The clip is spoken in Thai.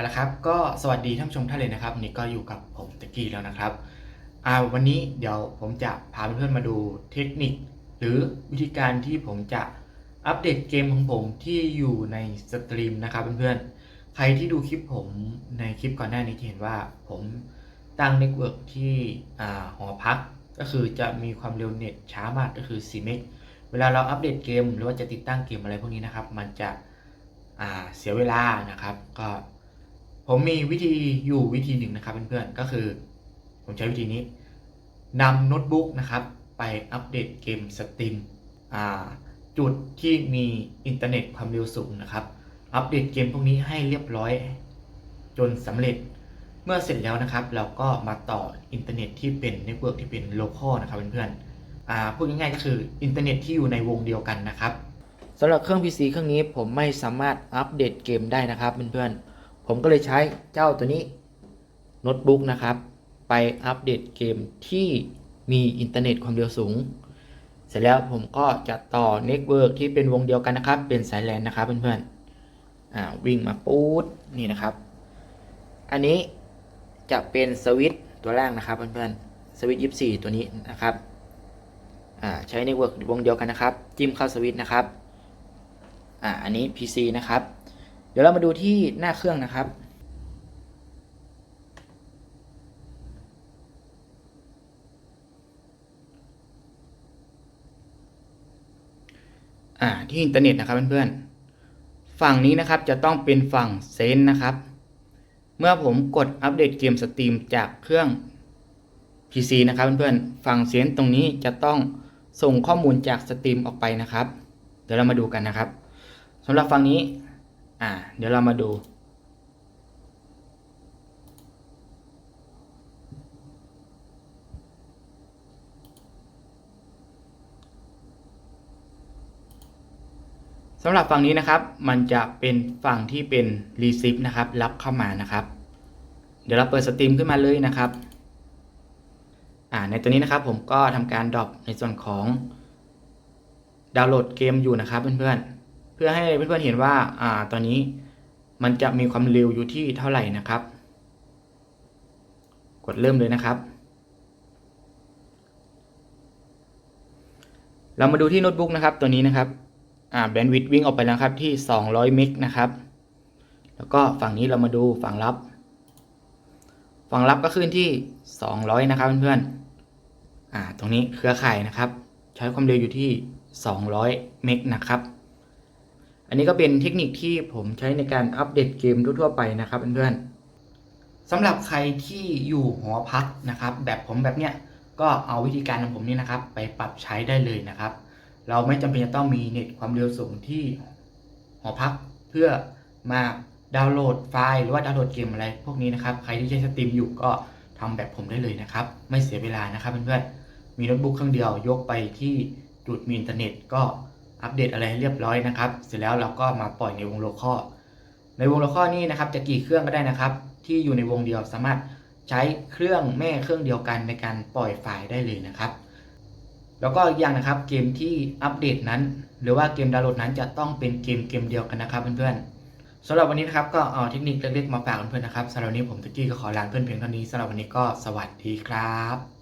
เอาละครับก็สวัสดีท่านผู้ชมท่านเลยนะครับนนี้ก็อยู่กับผมตะกี้แล้วนะครับอ่าวันนี้เดี๋ยวผมจะพาเพื่อนๆมาดูเทคนิค หรือวิธีการที่ผมจะอัปเดตเกมของผมที่อยู่ในสตรีมนะครับเพื่อนๆใครที่ดูคลิปผมในคลิปก่อนหน้านี้จะเห็นว่าผมตั้งเน็ตเวิร์กที่อ่าหอพักก็คือจะมีความเร็วเน็ตช้ามากก็คือ4เมกเวลาเราอัปเดตเกม หรือว่าจะติดตั้งเกมอะไรพวกนี้นะครับ มันจะเสียเวลานะครับ ก็ ผมมีวิธีอยู่วิธีหนึ่งนะครับเพื่อนๆก็คือ ผมใช้วิธีนี้นำโน้ตบุ๊กนะครับไปอัปเดตเกมสตรีมจุดที่มีอินเทอร์เน็ตความเร็วสูงนะครับ อัปเดตเกมพวกนี้ให้เรียบร้อย จนสำเร็จเมื่อเสร็จแล้วนะครับ เราก็มาต่ออินเทอร์เน็ตที่เป็นเน็ตเวิร์กที่เป็นโลคอลนะครับเพื่อนๆอ่าพูดง่ายๆก็คืออินเทอร์เน็ตที่อยู่ในวงเดียวกันนะครับสำหรับเครื่อง PC เครื่องนี้ผมไม่สามารถอัปเดตเกมได้นะครับเพื่อนๆ ผมก็เลยใช้เจ้าตัวนี้โน้ตบุ๊กนะครับ ไปอัปเดตเกมที่มีอินเทอร์เน็ตความเร็วสูง เสร็จแล้วผมก็จะต่อเน็ตเวิร์กที่เป็นวงเดียวกันนะครับ เป็นสายแลนนะครับเพื่อนๆอ่าวิ่งมาปูดนี่นะครับ อันนี้จะเป็นสวิตตัวล่างนะครับเพื่อนๆสวิตช์ยี่ตัวนี้นะครับอ่าใช้เน็ตเวิร์กวงเดียวกันนะครับ จิ้มเข้าสวิตนะครับอ่าอันนี้ PC นะครับ เดี๋ยวเรามาดูที่หน้าเครื่องนะครับ อ่าที่อินเทอร์เน็ตนะครับเพื่อนๆ ฝั่งนี้นะครับจะต้องเป็นฝั่งเซนนะครับ เมื่อผมกดอัปเดตเกมสตรีมจากเครื่อง PC นะครับเพื่อนๆ ฝั่งเซนตรงนี้จะต้องส่งข้อมูลจากสตรีมออกไปนะครับ เดี๋ยวเรามาดูกันนะครับสำหรับฝั่งนี้ อ่า เดี๋ยวเรามาดู สำหรับฝั่งนี้นะครับ มันจะเป็นฝั่งที่เป็น receive นะครับ รับเข้ามานะครับ เดี๋ยวเราเปิดสตรีมขึ้นมาเลยนะครับอ่าในตัวนี้นะครับผมก็ทำการดรอปในส่วนของดาวน์โหลดเกมอยู่นะครับเพื่อนๆ พื่อให้เพื่อนๆเห็นว่าอ่าตอนนี้มันจะมีความเร็วอยู่ที่เท่าไหร่นะครับ กดเริ่มเลยนะครับ เรามาดูที่โน้ตบุ๊กนะครับ ตัวนี้นะครับอ่าแบนด์วิดต์วิ่งออกไปแล้วครับที่ 200 เมกนะครับ แล้วก็ฝั่งนี้เรามาดูฝั่งรับ ฝั่งรับก็ขึ้นที่ 200 นะครับเพื่อนๆอ่าตรงนี้เครือข่ายนะครับ ใช้ความเร็วอยู่ที่ 200 เมกนะครับ อันนี้ก็เป็นเทคนิคที่ผมใช้ในการอัปเดตเกมทั่วๆไปนะครับเพื่อนๆสำหรับใครที่อยู่หอพักนะครับ แบบผมแบบเนี้ยก็เอาวิธีการของผมนี่นะครับ ไปปรับใช้ได้เลยนะครับ เราไม่จำเป็นจะต้องมีเน็ตความเร็วสูงที่หอพักเพื่อมาดาวน์โหลดไฟล์หรือว่าดาวน์โหลดเกมอะไร พวกนี้นะครับ ใครที่ใช้สตรีมอยู่ก็ทำแบบผมได้เลยนะครับ ไม่เสียเวลานะครับเพื่อนๆมีโน้ตบุ๊กเครื่องเดียวยกไปที่จุดมีอินเทอร์เน็ตก็ อัปเดตอะไรให้เรียบร้อยนะครับ เสร็จแล้วเราก็มาปล่อยในวงโลคอลในวงโลคอลนี่นะครับจะกี่เครื่องก็ได้นะครับ ที่อยู่ในวงเดียวสามารถใช้เครื่องแม่เครื่องเดียวกันในการปล่อยไฟล์ได้เลยนะครับ แล้วก็อีกอย่างนะครับเกมที่อัปเดตนั้น หรือว่าเกมดาวน์โหลดนั้นจะต้องเป็นเกมเกมเดียวกันนะครับเพื่อนๆสำหรับวันนี้นะครับก็เอาเทคนิคเล็กๆมาฝากเพื่อนๆนะครับสำหรับวันนี้ผมตะกี้ก็ขอลาเพื่อนเพียงเท่านี้สำหรับวันนี้ก็สวัสดีครับ